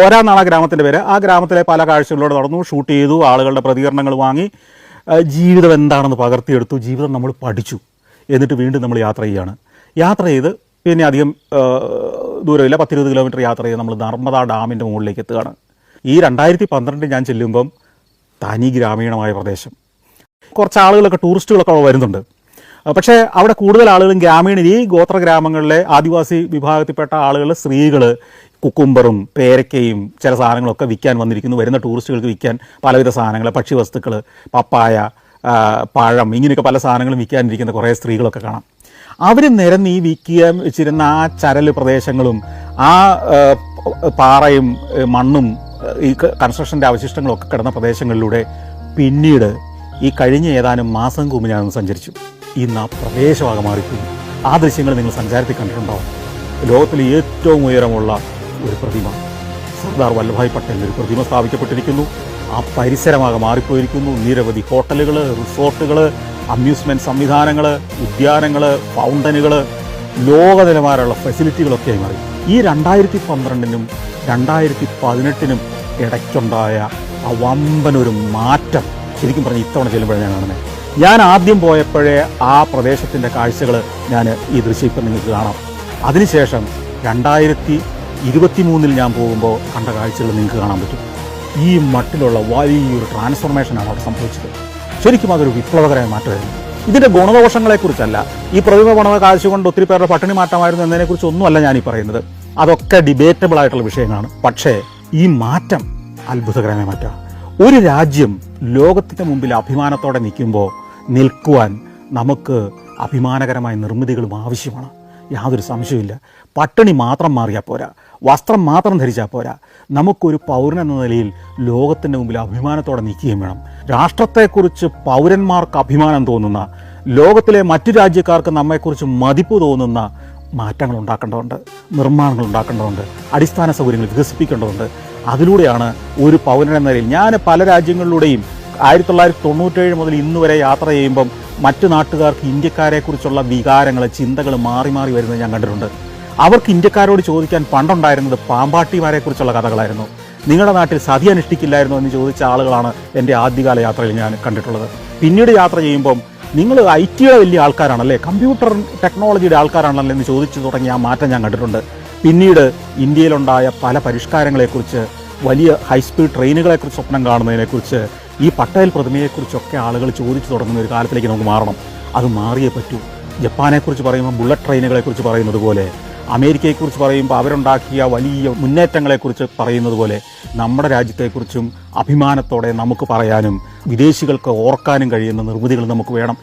ഓരാന്നാണ് ആ ഗ്രാമത്തിന്റെ പേര്. ആ ഗ്രാമത്തിലെ പല കാഴ്ചകളിലൂടെ നടന്നു. ഷൂട്ട് ചെയ്തു ആളുകളുടെ പ്രതികരണങ്ങൾ വാങ്ങി. ജീവിതം എന്താണെന്ന് പകർത്തിയെടുത്തു. ജീവിതം നമ്മൾ പഠിച്ചു. എന്നിട്ട് വീണ്ടും നമ്മൾ യാത്ര ചെയ്യാണ് യാത്ര ചെയ്ത് പിന്നെ അധികം ദൂരമില്ല. പത്തിരുപത് കിലോമീറ്റർ യാത്ര ചെയ്ത് നമ്മൾ നർമ്മദ ഡാമിന്റെ മുകളിലേക്ക് എത്തുകയാണ്. ഈ രണ്ടായിരത്തി പന്ത്രണ്ടിൽ ഞാൻ ചെല്ലുമ്പം തനി ഗ്രാമീണമായ പ്രദേശം. കുറച്ച് ആളുകളൊക്കെ ടൂറിസ്റ്റുകളൊക്കെ വരുന്നുണ്ട്. പക്ഷേ അവിടെ കൂടുതൽ ആളുകളും ഗ്രാമീണ ഈ ഗോത്ര ഗ്രാമങ്ങളിലെ ആദിവാസി വിഭാഗത്തിൽപ്പെട്ട ആളുകൾ സ്ത്രീകൾ കുക്കുംബറും പേരക്കയും ചില സാധനങ്ങളൊക്കെ വിൽക്കാൻ വന്നിരിക്കുന്നു. വരുന്ന ടൂറിസ്റ്റുകൾക്ക് വിൽക്കാൻ പലവിധ സാധനങ്ങൾ ഭക്ഷ്യവസ്തുക്കൾ പപ്പായ പഴം ഇങ്ങനെയൊക്കെ പല സാധനങ്ങളും വിൽക്കാനിരിക്കുന്ന കുറേ സ്ത്രീകളൊക്കെ കാണാം. അവർ നിരന്ന് ഈ വിൽക്കാൻ വെച്ചിരുന്ന ആ ചരൽ പ്രദേശങ്ങളും ആ പാറയും മണ്ണും ഈ കൺസ്ട്രക്ഷന്റെ അവശിഷ്ടങ്ങളൊക്കെ കിടന്ന പ്രദേശങ്ങളിലൂടെ പിന്നീട് ഈ കഴിഞ്ഞ ഏതാനും മാസം മുമ്പ് ഞാനൊന്ന് സഞ്ചരിച്ചു. ഇന്ന് ആ പ്രദേശമാകെ മാറിപ്പോയി. ആ ദൃശ്യങ്ങൾ നിങ്ങൾ സഞ്ചാരത്തിൽ കണ്ടിട്ടുണ്ടാവും. ലോകത്തിലെ ഏറ്റവും ഉയരമുള്ള ഒരു പ്രതിമ. സർദാർ വല്ലഭായ് പട്ടേലിന് ഒരു പ്രതിമ സ്ഥാപിക്കപ്പെട്ടിരിക്കുന്നു. ആ പരിസരമാകെ മാറിപ്പോയിരിക്കുന്നു. നിരവധി ഹോട്ടലുകൾ റിസോർട്ടുകൾ അമ്യൂസ്മെന്റ് സംവിധാനങ്ങൾ ഉദ്യാനങ്ങൾ ഫൗണ്ടനുകൾ ലോക നിലവാരമുള്ള ഫെസിലിറ്റികളൊക്കെയായി മാറി. ഈ രണ്ടായിരത്തി പന്ത്രണ്ടിനും രണ്ടായിരത്തി പതിനെട്ടിനും ഇടയ്ക്കുണ്ടായ ആ വമ്പനൊരു മാറ്റം ശരിക്കും പറഞ്ഞ് ഇത്തവണ ചെല്ലുമ്പോഴാണ് ഞാൻ കാണുന്നത്. ഞാൻ ആദ്യം പോയപ്പോഴേ ആ പ്രദേശത്തിന്റെ കാഴ്ചകൾ ഞാൻ ഈ ദൃശ്യം നിങ്ങൾക്ക് കാണാം. അതിനുശേഷം രണ്ടായിരത്തി ഇരുപത്തി മൂന്നിൽ ഞാൻ പോകുമ്പോൾ കണ്ട കാഴ്ചകൾ നിങ്ങൾക്ക് കാണാൻ പറ്റും. ഈ മട്ടിലുള്ള വലിയൊരു ട്രാൻസ്ഫോർമേഷനാണ് അവിടെ സംഭവിച്ചത്. ശരിക്കും അതൊരു വിപ്ലവകരമായ മാറ്റമായിരുന്നു. ഇതിന്റെ ഗുണദോഷങ്ങളെക്കുറിച്ചല്ല ഈ പ്രതിമ പണത കാഴ്ച കൊണ്ട് ഒത്തിരി പേരുടെ പട്ടിണി മാറ്റമായിരുന്നു എന്നതിനെക്കുറിച്ച് ഒന്നുമല്ല ഞാനീ പറയുന്നത്. അതൊക്കെ ഡിബേറ്റബിൾ ആയിട്ടുള്ള വിഷയങ്ങളാണ്. പക്ഷേ ഈ മാറ്റം അത്ഭുതകരമായ മാറ്റമാണ്. ഒരു രാജ്യം ലോകത്തിന്റെ മുമ്പിൽ അഭിമാനത്തോടെ നിൽക്കുമ്പോൾ നിൽക്കുവാൻ നമുക്ക് അഭിമാനകരമായ നിർമ്മിതികളും ആവശ്യമാണ്. യാതൊരു സംശയമില്ല പട്ടിണി മാത്രം മാറിയാൽ പോരാ. വസ്ത്രം മാത്രം ധരിച്ചാൽ പോരാ. നമുക്കൊരു പൗരൻ എന്ന നിലയിൽ ലോകത്തിന്റെ മുമ്പിൽ അഭിമാനത്തോടെ നിൽക്കുകയും വേണം. രാഷ്ട്രത്തെക്കുറിച്ച് പൗരന്മാർക്ക് അഭിമാനം തോന്നുന്ന ലോകത്തിലെ മറ്റു രാജ്യക്കാർക്ക് നമ്മെക്കുറിച്ച് മതിപ്പ് തോന്നുന്ന മാറ്റങ്ങൾ ഉണ്ടാക്കേണ്ടതുണ്ട്. നിർമ്മാണങ്ങൾ ഉണ്ടാക്കേണ്ടതുണ്ട്. അടിസ്ഥാന സൗകര്യങ്ങൾ വികസിപ്പിക്കേണ്ടതുണ്ട്. അതിലൂടെയാണ് ഒരു പൗരൻ എന്ന നിലയിൽ ഞാൻ പല രാജ്യങ്ങളിലൂടെയും ആയിരത്തി തൊള്ളായിരത്തി തൊണ്ണൂറ്റേഴ് മുതൽ ഇന്ന് വരെ യാത്ര ചെയ്യുമ്പം മറ്റു നാട്ടുകാർക്ക് ഇന്ത്യക്കാരെക്കുറിച്ചുള്ള വികാരങ്ങൾ ചിന്തകൾ മാറി മാറി വരുന്നത് ഞാൻ കണ്ടിട്ടുണ്ട്. അവർക്ക് ഇന്ത്യക്കാരോട് ചോദിക്കാൻ പണ്ടുണ്ടായിരുന്നത് പാമ്പാട്ടിമാരെക്കുറിച്ചുള്ള കഥകളായിരുന്നു. നിങ്ങളുടെ നാട്ടിൽ സതി അനുഷ്ഠിക്കില്ലായിരുന്നു എന്ന് ചോദിച്ച ആളുകളാണ് എന്റെ ആദ്യകാല യാത്രയിൽ ഞാൻ കണ്ടിട്ടുള്ളത്. പിന്നീട് യാത്ര ചെയ്യുമ്പം നിങ്ങൾ ഐ ടിയുടെ വലിയ ആൾക്കാരാണല്ലേ? കമ്പ്യൂട്ടർ ടെക്നോളജിയുടെ ആൾക്കാരാണല്ലോ എന്ന് ചോദിച്ചു തുടങ്ങിയ ആ മാറ്റം ഞാൻ കണ്ടിട്ടുണ്ട്. പിന്നീട് ഇന്ത്യയിലുണ്ടായ പല പരിഷ്കാരങ്ങളെക്കുറിച്ച് വലിയ ഹൈസ്പീഡ് ട്രെയിനുകളെക്കുറിച്ച് സ്വപ്നം കാണുന്നതിനെക്കുറിച്ച് ഈ പട്ടേൽ പ്രതിമയെക്കുറിച്ചൊക്കെ ആളുകൾ ചോദിച്ചു തുടങ്ങുന്ന ഒരു കാലത്തിലേക്ക് നമുക്ക് മാറണം. അത് മാറിയേ പറ്റൂ. ജപ്പാനെക്കുറിച്ച് പറയുമ്പോൾ ബുള്ളറ്റ് ട്രെയിനുകളെക്കുറിച്ച് പറയുന്നത് പോലെ അമേരിക്കയെക്കുറിച്ച് പറയുമ്പോൾ അവരുണ്ടാക്കിയ വലിയ മുന്നേറ്റങ്ങളെക്കുറിച്ച് പറയുന്നത് പോലെ നമ്മുടെ രാജ്യത്തെക്കുറിച്ചും അഭിമാനത്തോടെ നമുക്ക് പറയാനും വിദേശികൾക്ക് ഓർക്കാനും കഴിയുന്ന നിർമ്മിതികൾ നമുക്ക് വേണം.